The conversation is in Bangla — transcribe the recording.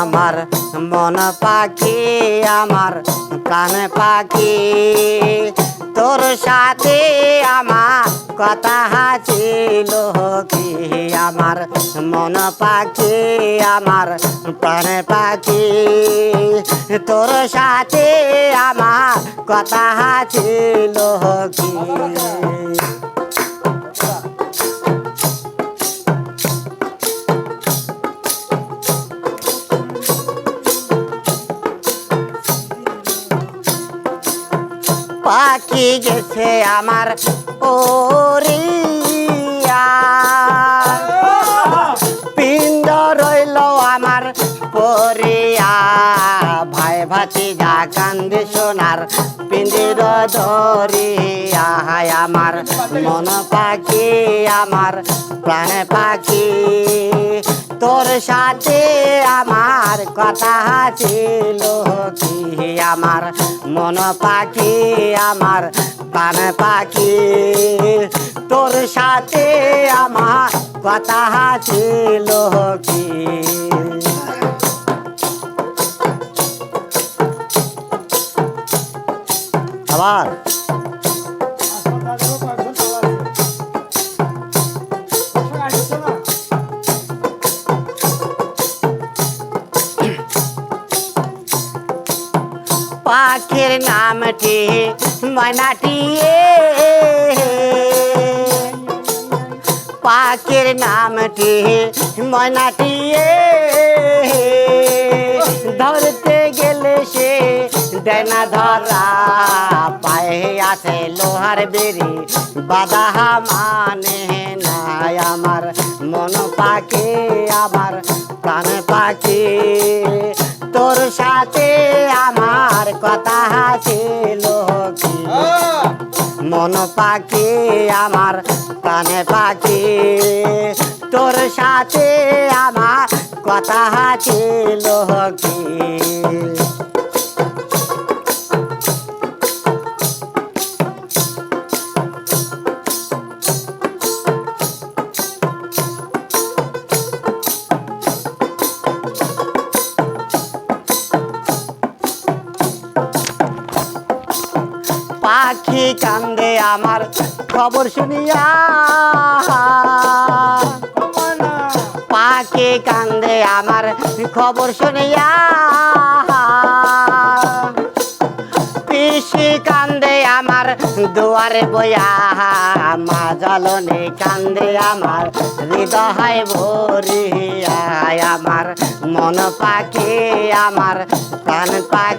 আমার মন পাখি, আমার প্রাণ পাখি। তোর সাথে আমার কথা ছিল কি? আমার মন পাখি, আমার প্রাণ পাখি। তোর সাথে আমার কথা ছিল কি? পাখি গেছে আমার ওরিয়া পিণ্ড রইল আমার পরিয়া। ভাই ভাতি যা কান্দে সোনার পিন্দির ধরিয়া হায় আমার মন পাখি, আমার প্রাণ পাখি। তোর সাথে আমার কথা ছিল কি? আমার মন পাখি, আমার প্রাণ পাখি। তোর সাথে আমার কথা ছিল কি? আবার। পাখির নামটি ময়নাটি পাখির নামটি ময়নাটি ধরতে গেলে সে দেনা ধরা পায়ে আছে লোহার বেরি বাধা মানে নাই আমার, মন পাখি আমার। প্রাণ পাখি তোর সাথে আমার কথা ছিল কি? মন পাখি আমার কানে পাখি। তোর সাথে আমার কথা ছিল কি? পাখি কান্দে আমার খবর শুনিয়া। পাখি কান্দে আমার খবর শুনিয়া। পিসি কান্দে আমার দুয়ারে বইয়া মা জলনে কান্দে আমার হৃদয় ভরিয়া। আমার মন পাখি, আমার প্রাণ পাখি।